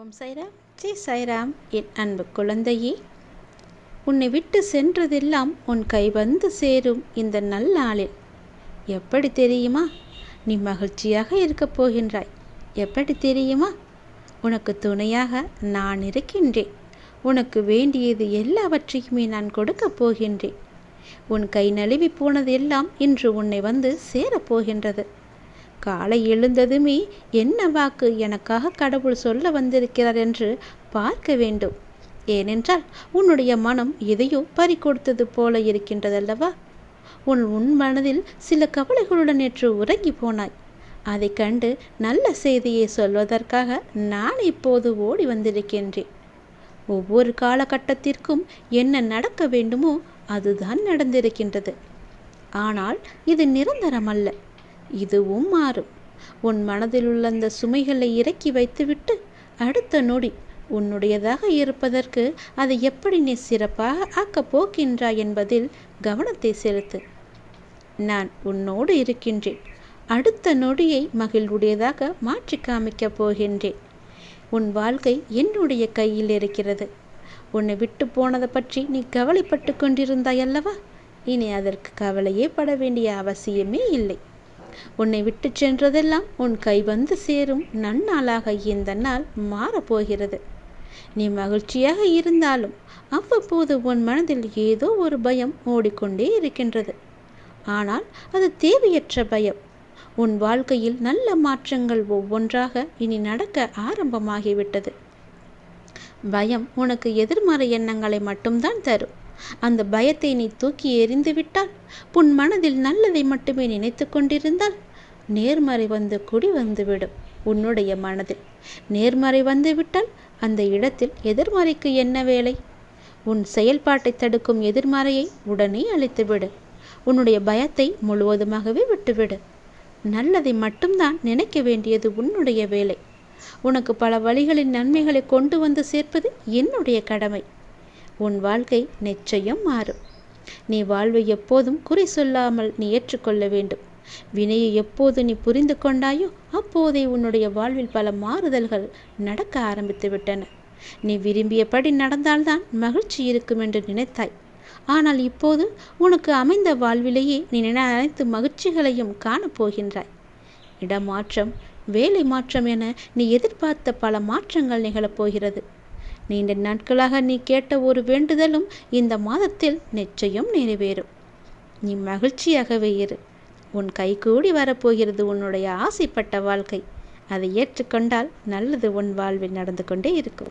ஓம் சைராம். ஜெய் சைராம் என் அன்பு குழந்தையே. உன்னை விட்டு சென்றதெல்லாம் உன் கை வந்து சேரும் இந்த நல்லாளில். எப்படி தெரியுமா? நீ மகிழ்ச்சியாக இருக்கப் போகின்றாய். எப்படி தெரியுமா? உனக்கு துணையாக நான் இருக்கின்றேன். உனக்கு வேண்டியது எல்லாவற்றையுமே நான் கொடுக்கப் போகின்றேன். உன் கை நழுவி போனதெல்லாம் இன்று உன்னை வந்து சேரப்போகின்றது காலை எழுந்ததுமே என்ன வாக்கு எனக்காக கடவுள் சொல்ல வந்திருக்கிறார் என்று பார்க்க வேண்டும். ஏனென்றால் உன்னுடைய மனம் எதையோ பறி கொடுத்தது போல இருக்கின்றதல்லவா? உன் உன் மனதில் சில கவலைகளுடன் நேற்று உறங்கி போனாய். அதை கண்டு நல்ல செய்தியை சொல்வதற்காக நான் இப்போது ஓடி வந்திருக்கின்றேன். ஒவ்வொரு காலகட்டத்திற்கும் என்ன நடக்க வேண்டுமோ அதுதான் நடந்திருக்கின்றது. ஆனால் இது நிரந்தரமல்ல. இதுவும் மாறும். உன் மனதில் உள்ள அந்த சுமைகளை இறக்கி வைத்துவிட்டு அடுத்த நொடி உன்னுடையதாக இருப்பதற்கு அதை எப்படி நீ சிறப்பாக ஆக்கப் போகின்றாய் என்பதில் கவனத்தை செலுத்து. நான் உன்னோடு இருக்கின்றேன். அடுத்த நொடியை மகிழ்வுடையதாக மாற்றி காமிக்கப் போகின்றேன். உன் வாழ்க்கை என்னுடைய கையில் இருக்கிறது. உன்னை விட்டு போனதை பற்றி நீ கவலைப்பட்டு கொண்டிருந்தாய் அல்லவா? இனி அதற்கு கவலையே பட வேண்டிய அவசியமே இல்லை. உன்னை விட்டு சென்றதெல்லாம் உன் கை வந்து சேரும். நன்னாளாக இந்த நாள் மாறப்போகிறது. நீ மகிழ்ச்சியாக இருந்தாலும் அவ்வப்போது உன் மனதில் ஏதோ ஒரு பயம் ஓடிக்கொண்டே இருக்கின்றது. ஆனால் அது தேவையற்ற பயம். உன் வாழ்க்கையில் நல்ல மாற்றங்கள் ஒவ்வொன்றாக இனி நடக்க ஆரம்பமாகிவிட்டது. பயம் உனக்கு எதிர்மறை எண்ணங்களை மட்டும்தான் தரும். அந்த பயத்தை நீ தூக்கி எறிந்து விட்டால் உன் மனதில் நல்லதை மட்டுமே நினைத்து கொண்டிருந்தால் நேர்மறை வந்து குடி வந்துவிடும் உன்னுடைய மனதில். நேர்மறை வந்துவிட்டால் அந்த இடத்தில் எதிர்மறைக்கு என்ன வேலை? உன் செயல்பாட்டை தடுக்கும் எதிர்மறையை உடனே அழித்துவிடு. உன்னுடைய பயத்தை முழுவதுமாகவே விட்டுவிடு. நல்லதை மட்டும்தான் நினைக்க வேண்டியது உன்னுடைய வேலை. உனக்கு பல வழிகளின் நன்மைகளை கொண்டு வந்து சேர்ப்பது என்னுடைய கடமை. உன் வாழ்க்கை நிச்சயம் மாறும். நீ வாழ்வை எப்போதும் குறி சொல்லாமல் நீ ஏற்றுக்கொள்ள வேண்டும். வினையை எப்போது நீ புரிந்து கொண்டாயோ அப்போதே உன்னுடைய வாழ்வில் பல மாறுதல்கள் நடக்க ஆரம்பித்து விட்டன. நீ விரும்பியபடி நடந்தால்தான் மகிழ்ச்சி இருக்கும் என்று நினைத்தாய். ஆனால் இப்போது உனக்கு அமைந்த வாழ்விலேயே நீ நினை அனைத்து மகிழ்ச்சிகளையும் காணப்போகின்றாய் இடமாற்றம் வேலை மாற்றம் என நீ எதிர்பார்த்த பல மாற்றங்கள் நிகழப்போகிறது நீண்ட நாட்களாக நீ கேட்ட ஒரு வேண்டுதலும் இந்த மாதத்தில் நிச்சயம் நிறைவேறும். நீ மகிழ்ச்சியாகவே இரு. உன் கை கூடி வரப்போகிறது உன்னுடைய ஆசைப்பட்ட வாழ்க்கை. அதை ஏற்றுக்கொண்டால் நல்லது உன் வாழ்வில் நடந்து கொண்டே இருக்கும்.